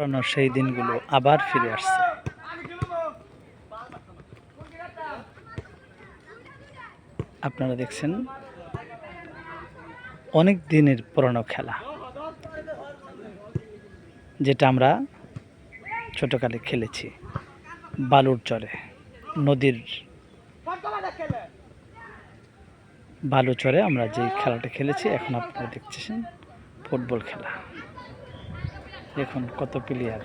পুরানো সেই দিনগুলো আবার ফিরে আসছে। আপনারা দেখছেন অনেক দিনের পুরনো খেলা, যেটা আমরা ছোটকালে খেলেছি। বালুর চরে, নদীর বালু চরে আমরা যে খেলাটা খেলেছি, এখন আপনারা দেখতেছেন ফুটবল খেলা। দেখুন কত প্লেয়ার